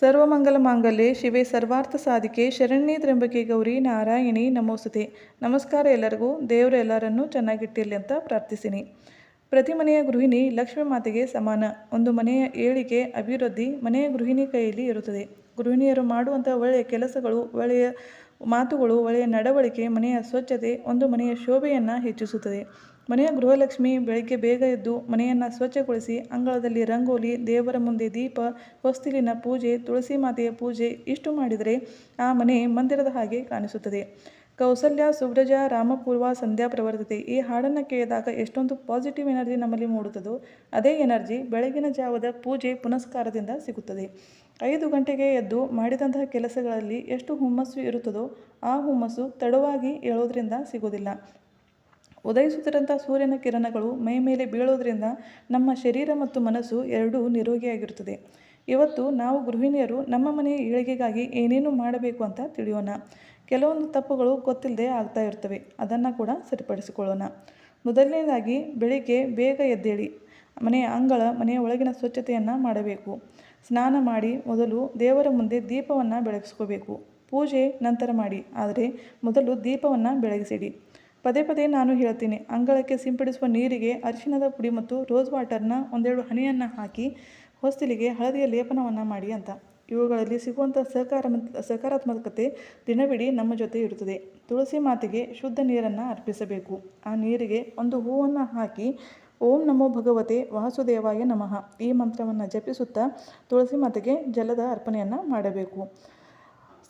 ಸರ್ವಮಂಗಲ ಮಾಂಗಲ್ಯ ಶಿವೆ ಸರ್ವಾರ್ಥ ಸಾಧಿಕೆ ಶರಣ್ಯ ತ್ರ್ಯಂಬಕೆ ಗೌರಿ ನಾರಾಯಣಿ ನಮೋಸ್ತುತೆ. ನಮಸ್ಕಾರ ಎಲ್ಲರಿಗೂ, ದೇವರು ಎಲ್ಲರನ್ನೂ ಚೆನ್ನಾಗಿಟ್ಟಿರಲಿ ಅಂತ ಪ್ರಾರ್ಥಿಸಿನಿ. ಪ್ರತಿ ಮನೆಯ ಗೃಹಿಣಿ ಲಕ್ಷ್ಮೀ ಮಾತೆಗೆ ಸಮಾನ. ಒಂದು ಮನೆಯ ಏಳಿಗೆ ಅಭಿವೃದ್ಧಿ, ಮನೆಯ ಗೃಹಿಣಿ ಕೈಯಲ್ಲಿ ಇರುತ್ತದೆ. ಗೃಹಿಣಿಯರು ಮಾಡುವಂಥ ಒಳ್ಳೆಯ ಕೆಲಸಗಳು, ಒಳ್ಳೆಯ ಮಾತುಗಳು, ಒಳ್ಳೆಯ ನಡವಳಿಕೆ, ಮನೆಯ ಸ್ವಚ್ಛತೆ, ಒಂದು ಮನೆಯ ಶೋಭೆಯನ್ನು ಹೆಚ್ಚಿಸುತ್ತದೆ. ಮನೆಯ ಗೃಹಲಕ್ಷ್ಮಿ ಬೆಳಗ್ಗೆ ಬೇಗ ಎದ್ದು ಮನೆಯನ್ನು ಸ್ವಚ್ಛಗೊಳಿಸಿ ಅಂಗಳದಲ್ಲಿ ರಂಗೋಲಿ, ದೇವರ ಮುಂದೆ ದೀಪ, ಹೊಸ್ತಿಲಿನ ಪೂಜೆ, ತುಳಸಿ ಮಾತೆಯ ಪೂಜೆ ಇಷ್ಟು ಮಾಡಿದರೆ ಆ ಮನೆ ಮಂದಿರದ ಹಾಗೆ ಕಾಣಿಸುತ್ತದೆ. ಕೌಸಲ್ಯ ಸುಬ್ರಜ ರಾಮಪೂರ್ವ ಸಂಧ್ಯಾ ಪ್ರವರ್ತತೆ. ಈ ಹಾಡನ್ನು ಕೇಳಿದಾಗ ಎಷ್ಟೊಂದು ಪಾಸಿಟಿವ್ ಎನರ್ಜಿ ನಮ್ಮಲ್ಲಿ ಮೂಡುತ್ತದೋ, ಅದೇ ಎನರ್ಜಿ ಬೆಳಗಿನ ಜಾವದ ಪೂಜೆ ಪುನಸ್ಕಾರದಿಂದ ಸಿಗುತ್ತದೆ. ಐದು ಗಂಟೆಗೆ ಎದ್ದು ಮಾಡಿದಂತಹ ಕೆಲಸಗಳಲ್ಲಿ ಎಷ್ಟು ಹುಮ್ಮಸ್ಸು ಇರುತ್ತದೋ, ಆ ಹುಮ್ಮಸ್ಸು ತಡವಾಗಿ ಹೇಳೋದ್ರಿಂದ ಸಿಗೋದಿಲ್ಲ. ಉದಯಿಸುತ್ತಿರಂಥ ಸೂರ್ಯನ ಕಿರಣಗಳು ಮೈ ಮೇಲೆ ಬೀಳೋದ್ರಿಂದ ನಮ್ಮ ಶರೀರ ಮತ್ತು ಮನಸ್ಸು ಎರಡೂ ನಿರೋಗಿಯಾಗಿರುತ್ತದೆ. ಇವತ್ತು ನಾವು ಗೃಹಿಣಿಯರು ನಮ್ಮ ಮನೆಯ ಏಳಿಗೆಗಾಗಿ ಏನೇನು ಮಾಡಬೇಕು ಅಂತ ತಿಳಿಯೋಣ. ಕೆಲವೊಂದು ತಪ್ಪುಗಳು ಗೊತ್ತಿಲ್ಲದೆ ಆಗ್ತಾ ಇರ್ತವೆ. ಅದನ್ನು ಕೂಡ ಸರಿಪಡಿಸಿಕೊಳ್ಳೋಣ. ಮೊದಲನೇದಾಗಿ, ಬೆಳಿಗ್ಗೆ ಬೇಗ ಎದ್ದೇಳಿ. ಮನೆಯ ಅಂಗಳ, ಮನೆಯ ಒಳಗಿನ ಸ್ವಚ್ಛತೆಯನ್ನು ಮಾಡಬೇಕು. ಸ್ನಾನ ಮಾಡಿ ಮೊದಲು ದೇವರ ಮುಂದೆ ದೀಪವನ್ನು ಬೆಳಗಿಸ್ಕೋಬೇಕು. ಪೂಜೆ ನಂತರ ಮಾಡಿ, ಆದರೆ ಮೊದಲು ದೀಪವನ್ನು ಬೆಳಗಿಸಿಡಿ. ಪದೇ ಪದೇ ನಾನು ಹೇಳ್ತೀನಿ, ಅಂಗಳಕ್ಕೆ ಸಿಂಪಡಿಸುವ ನೀರಿಗೆ ಅರಿಶಿಣದ ಪುಡಿ ಮತ್ತು ರೋಸ್ ವಾಟರ್ನ ಒಂದೆರಡು ಹನಿಯನ್ನು ಹಾಕಿ ಹೊಸ್ತಿಲಿಗೆ ಹಳದಿಯ ಲೇಪನವನ್ನು ಮಾಡಿ ಅಂತ. ಇವುಗಳಲ್ಲಿ ಸಿಗುವಂಥ ಸಹಕಾರ ಸಕಾರಾತ್ಮಕತೆ ದಿನವಿಡೀ ನಮ್ಮ ಜೊತೆ ಇರುತ್ತದೆ. ತುಳಸಿ ಮಾತೆಗೆ ಶುದ್ಧ ನೀರನ್ನು ಅರ್ಪಿಸಬೇಕು. ಆ ನೀರಿಗೆ ಒಂದು ಹೂವನ್ನು ಹಾಕಿ, ಓಂ ನಮೋ ಭಗವತೆ ವಾಸುದೇವಾಯ ನಮಃ ಈ ಮಂತ್ರವನ್ನು ಜಪಿಸುತ್ತಾ ತುಳಸಿ ಮಾತೆಗೆ ಜಲದ ಅರ್ಪಣೆಯನ್ನು ಮಾಡಬೇಕು.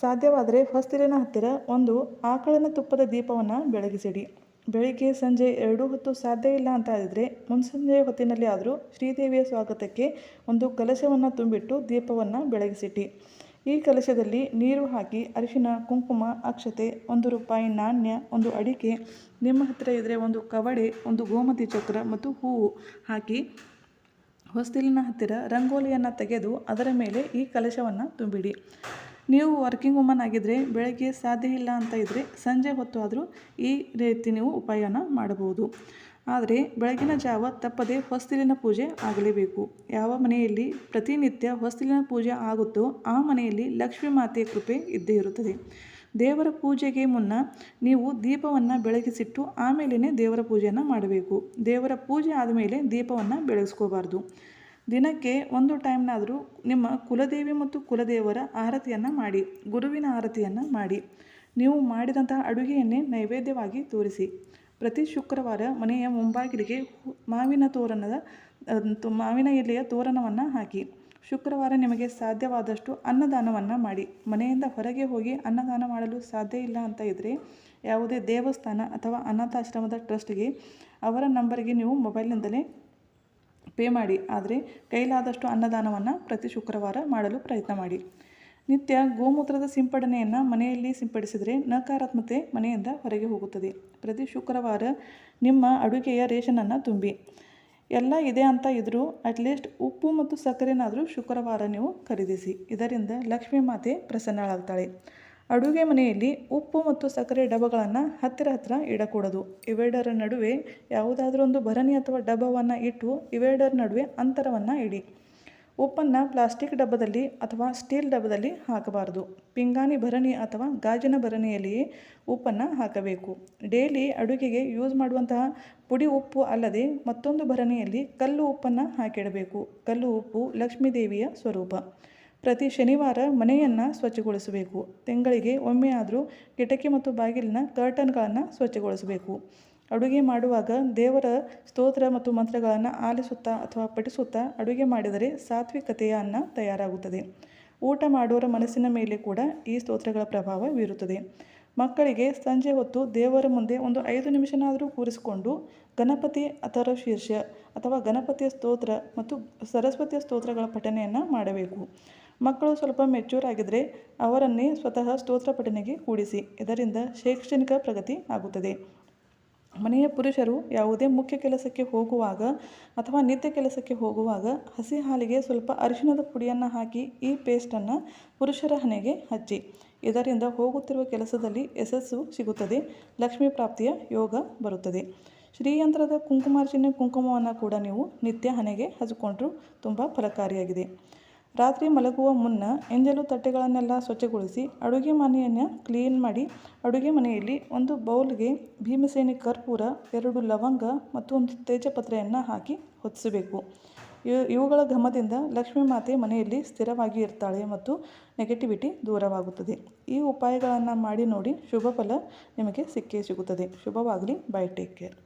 ಸಾಧ್ಯವಾದರೆ ಹೊಸ್ತಿಲಿನ ಹತ್ತಿರ ಒಂದು ಆಕಳಿನ ತುಪ್ಪದ ದೀಪವನ್ನು ಬೆಳಗಿಸಿಡಿ. ಬೆಳಿಗ್ಗೆ ಸಂಜೆ ಎರಡೂ ಹೊತ್ತು ಸಾಧ್ಯ ಇಲ್ಲ ಅಂತ ಇದ್ದರೆ ಮುನ್ಸಂಜೆಯ ಹೊತ್ತಿನಲ್ಲಿ ಆದರೂ ಶ್ರೀದೇವಿಯ ಸ್ವಾಗತಕ್ಕೆ ಒಂದು ಕಲಶವನ್ನು ತುಂಬಿಟ್ಟು ದೀಪವನ್ನು ಬೆಳಗಿಸಿಟ್ಟಿ ಈ ಕಲಶದಲ್ಲಿ ನೀರು ಹಾಕಿ ಅರಿಶಿನ, ಕುಂಕುಮ, ಅಕ್ಷತೆ, ಒಂದು ರೂಪಾಯಿ ನಾಣ್ಯ, ಒಂದು ಅಡಿಕೆ, ನಿಮ್ಮ ಹತ್ತಿರ ಇದ್ದರೆ ಒಂದು ಕವಡೆ, ಒಂದು ಗೋಮತಿ ಚಕ್ರ ಮತ್ತು ಹೂವು ಹಾಕಿ ಹೊಸ್ತಿಲಿನ ಹತ್ತಿರ ರಂಗೋಲಿಯನ್ನು ತೆಗೆದು ಅದರ ಮೇಲೆ ಈ ಕಲಶವನ್ನು ತುಂಬಿಡಿ. ನೀವು ವರ್ಕಿಂಗ್ ವುಮನ್ ಆಗಿದ್ದರೆ ಬೆಳಗ್ಗೆ ಸಾಧ್ಯ ಇಲ್ಲ ಅಂತ ಇದ್ದರೆ ಸಂಜೆ ಹೊತ್ತು ಆದರೂ ಈ ರೀತಿ ನೀವು ಉಪಾಯನ ಮಾಡಬಹುದು. ಆದರೆ ಬೆಳಗಿನ ಜಾವ ತಪ್ಪದೆ ಹೊಸ್ತಿಲಿನ ಪೂಜೆ ಆಗಲೇಬೇಕು. ಯಾವ ಮನೆಯಲ್ಲಿ ಪ್ರತಿನಿತ್ಯ ಹೊಸ್ತಿಲಿನ ಪೂಜೆ ಆಗುತ್ತೋ ಆ ಮನೆಯಲ್ಲಿ ಲಕ್ಷ್ಮೀ ಮಾತೆಯ ಕೃಪೆ ಇದ್ದೇ ಇರುತ್ತದೆ. ದೇವರ ಪೂಜೆಗೆ ಮುನ್ನ ನೀವು ದೀಪವನ್ನು ಬೆಳಗಿಸಿಟ್ಟು ಆಮೇಲೆ ದೇವರ ಪೂಜೆಯನ್ನು ಮಾಡಬೇಕು. ದೇವರ ಪೂಜೆ ಆದಮೇಲೆ ದೀಪವನ್ನು ಬೆಳಗಿಸ್ಕೋಬಾರ್ದು. ದಿನಕ್ಕೆ ಒಂದು ಟೈಮ್ನಾದರೂ ನಿಮ್ಮ ಕುಲದೇವಿ ಮತ್ತು ಕುಲದೇವರ ಆರತಿಯನ್ನು ಮಾಡಿ, ಗುರುವಿನ ಆರತಿಯನ್ನು ಮಾಡಿ. ನೀವು ಮಾಡಿದಂತಹ ಅಡುಗೆಯನ್ನೇ ನೈವೇದ್ಯವಾಗಿ ತೋರಿಸಿ. ಪ್ರತಿ ಶುಕ್ರವಾರ ಮನೆಯ ಮುಂಬಾಗಿಲಿಗೆ ಮಾವಿನ ತೋರಣದ ಮಾವಿನ ಎಲೆಯ ತೋರಣವನ್ನು ಹಾಕಿ. ಶುಕ್ರವಾರ ನಿಮಗೆ ಸಾಧ್ಯವಾದಷ್ಟು ಅನ್ನದಾನವನ್ನು ಮಾಡಿ. ಮನೆಯಿಂದ ಹೊರಗೆ ಹೋಗಿ ಅನ್ನದಾನ ಮಾಡಲು ಸಾಧ್ಯ ಇಲ್ಲ ಅಂತ ಇದ್ದರೆ ಯಾವುದೇ ದೇವಸ್ಥಾನ ಅಥವಾ ಅನಾಥಾಶ್ರಮದ ಟ್ರಸ್ಟ್ಗೆ ಅವರ ನಂಬರ್ಗೆ ನೀವು ಮೊಬೈಲ್ನಿಂದಲೇ ಪೇ ಮಾಡಿ, ಆದರೆ ಕೈಲಾದಷ್ಟು ಅನ್ನದಾನವನ್ನು ಪ್ರತಿ ಶುಕ್ರವಾರ ಮಾಡಲು ಪ್ರಯತ್ನ ಮಾಡಿ. ನಿತ್ಯ ಗೋಮೂತ್ರದ ಸಿಂಪಡಣೆಯನ್ನು ಮನೆಯಲ್ಲಿ ಸಿಂಪಡಿಸಿದರೆ ನಕಾರಾತ್ಮತೆ ಮನೆಯಿಂದ ಹೊರಗೆ ಹೋಗುತ್ತದೆ. ಪ್ರತಿ ಶುಕ್ರವಾರ ನಿಮ್ಮ ಅಡುಗೆಯ ರೇಷನನ್ನು ತುಂಬಿ. ಎಲ್ಲ ಇದೆ ಅಂತ ಇದ್ದರೂ ಅಟ್ಲೀಸ್ಟ್ ಉಪ್ಪು ಮತ್ತು ಸಕ್ಕರೆನಾದರೂ ಶುಕ್ರವಾರ ನೀವು ಖರೀದಿಸಿ. ಇದರಿಂದ ಲಕ್ಷ್ಮೀ ಮಾತೆ ಪ್ರಸನ್ನಳಾಗ್ತಾಳೆ. ಅಡುಗೆ ಮನೆಯಲ್ಲಿ ಉಪ್ಪು ಮತ್ತು ಸಕ್ಕರೆ ಡಬ್ಬಗಳನ್ನು ಹತ್ತಿರ ಹತ್ತಿರ ಇಡಕೂಡದು. ಇವೆರಡರ ನಡುವೆ ಯಾವುದಾದ್ರೂ ಒಂದು ಭರಣಿ ಅಥವಾ ಡಬ್ಬವನ್ನು ಇಟ್ಟು ಇವೆರಡರ ನಡುವೆ ಅಂತರವನ್ನು ಇಡಿ. ಉಪ್ಪನ್ನು ಪ್ಲಾಸ್ಟಿಕ್ ಡಬ್ಬದಲ್ಲಿ ಅಥವಾ ಸ್ಟೀಲ್ ಡಬ್ಬದಲ್ಲಿ ಹಾಕಬಾರದು. ಪಿಂಗಾಣಿ ಭರಣಿ ಅಥವಾ ಗಾಜಿನ ಭರಣಿಯಲ್ಲಿಯೇ ಉಪ್ಪನ್ನು ಹಾಕಬೇಕು. ಡೈಲಿ ಅಡುಗೆಗೆ ಯೂಸ್ ಮಾಡುವಂತಹ ಪುಡಿ ಉಪ್ಪು ಅಲ್ಲದೆ ಮತ್ತೊಂದು ಭರಣಿಯಲ್ಲಿ ಕಲ್ಲು ಉಪ್ಪನ್ನು ಹಾಕಿಡಬೇಕು. ಕಲ್ಲು ಉಪ್ಪು ಲಕ್ಷ್ಮೀದೇವಿಯ ಸ್ವರೂಪ. ಪ್ರತಿ ಶನಿವಾರ ಮನೆಯನ್ನು ಸ್ವಚ್ಛಗೊಳಿಸಬೇಕು. ತಿಂಗಳಿಗೆ ಒಮ್ಮೆ ಆದರೂ ಕಿಟಕಿ ಮತ್ತು ಬಾಗಿಲಿನ ಕರ್ಟನ್ಗಳನ್ನು ಸ್ವಚ್ಛಗೊಳಿಸಬೇಕು. ಅಡುಗೆ ಮಾಡುವಾಗ ದೇವರ ಸ್ತೋತ್ರ ಮತ್ತು ಮಂತ್ರಗಳನ್ನು ಆಲಿಸುತ್ತಾ ಅಥವಾ ಪಠಿಸುತ್ತಾ ಅಡುಗೆ ಮಾಡಿದರೆ ಸಾತ್ವಿಕತೆಯ ಅನ್ನ ತಯಾರಾಗುತ್ತದೆ. ಊಟ ಮಾಡುವರ ಮನಸ್ಸಿನ ಮೇಲೆ ಕೂಡ ಈ ಸ್ತೋತ್ರಗಳ ಪ್ರಭಾವ ಬೀರುತ್ತದೆ. ಮಕ್ಕಳಿಗೆ ಸಂಜೆ ಹೊತ್ತು ದೇವರ ಮುಂದೆ ಒಂದು ಐದು ನಿಮಿಷನಾದರೂ ಕೂರಿಸಿಕೊಂಡು ಗಣಪತಿ ಅಥರ ಶೀರ್ಷ ಅಥವಾ ಗಣಪತಿಯ ಸ್ತೋತ್ರ ಮತ್ತು ಸರಸ್ವತಿಯ ಸ್ತೋತ್ರಗಳ ಪಠನೆಯನ್ನು ಮಾಡಬೇಕು. ಮಕ್ಕಳು ಸ್ವಲ್ಪ ಮೆಚ್ಯೂರ್ ಆಗಿದ್ದರೆ ಅವರನ್ನೇ ಸ್ವತಃ ಸ್ತೋತ್ರ ಪಠನೆಗೆ ಕೂಡಿಸಿ. ಇದರಿಂದ ಶೈಕ್ಷಣಿಕ ಪ್ರಗತಿ ಆಗುತ್ತದೆ. ಮನೆಯ ಪುರುಷರು ಯಾವುದೇ ಮುಖ್ಯ ಕೆಲಸಕ್ಕೆ ಹೋಗುವಾಗ ಅಥವಾ ನಿತ್ಯ ಕೆಲಸಕ್ಕೆ ಹೋಗುವಾಗ ಹಸಿ ಹಾಲಿಗೆ ಸ್ವಲ್ಪ ಅರಿಶಿಣದ ಪುಡಿಯನ್ನು ಹಾಕಿ ಈ ಪೇಸ್ಟನ್ನು ಪುರುಷರ ಹಣೆಗೆ ಹಚ್ಚಿ. ಇದರಿಂದ ಹೋಗುತ್ತಿರುವ ಕೆಲಸದಲ್ಲಿ ಯಶಸ್ಸು ಸಿಗುತ್ತದೆ. ಲಕ್ಷ್ಮೀ ಪ್ರಾಪ್ತಿಯ ಯೋಗ ಬರುತ್ತದೆ. ಶ್ರೀಯಂತ್ರದ ಕುಂಕುಮಾರ್ಚನೆ ಕುಂಕುಮವನ್ನು ಕೂಡ ನೀವು ನಿತ್ಯ ಹಣೆಗೆ ಹಚ್ಚಿಕೊಂಡ್ರೂ ತುಂಬ ಫಲಕಾರಿಯಾಗಿದೆ. ರಾತ್ರಿ ಮಲಗುವ ಮುನ್ನ ಎಂಜಲು ತಟ್ಟೆಗಳನ್ನೆಲ್ಲ ಸ್ವಚ್ಛಗೊಳಿಸಿ ಅಡುಗೆ ಮನೆಯನ್ನು ಕ್ಲೀನ್ ಮಾಡಿ ಅಡುಗೆ ಮನೆಯಲ್ಲಿ ಒಂದು ಬೌಲ್ಗೆ ಭೀಮಸೇನೆ ಕರ್ಪೂರ, ಎರಡು ಲವಂಗ ಮತ್ತು ಒಂದು ತೇಜಪತ್ರೆಯನ್ನು ಹಾಕಿ ಹೊತ್ತಿಸಬೇಕು ಇವು ಇವುಗಳ ಘಮದಿಂದ ಲಕ್ಷ್ಮೀ ಮಾತೆ ಮನೆಯಲ್ಲಿ ಸ್ಥಿರವಾಗಿ ಇರ್ತಾಳೆ ಮತ್ತು ನೆಗೆಟಿವಿಟಿ ದೂರವಾಗುತ್ತದೆ. ಈ ಉಪಾಯಗಳನ್ನು ಮಾಡಿ ನೋಡಿ ಶುಭ ಫಲ ನಿಮಗೆ ಸಿಕ್ಕೇ ಸಿಗುತ್ತದೆ. ಶುಭವಾಗಲಿ. Bye take care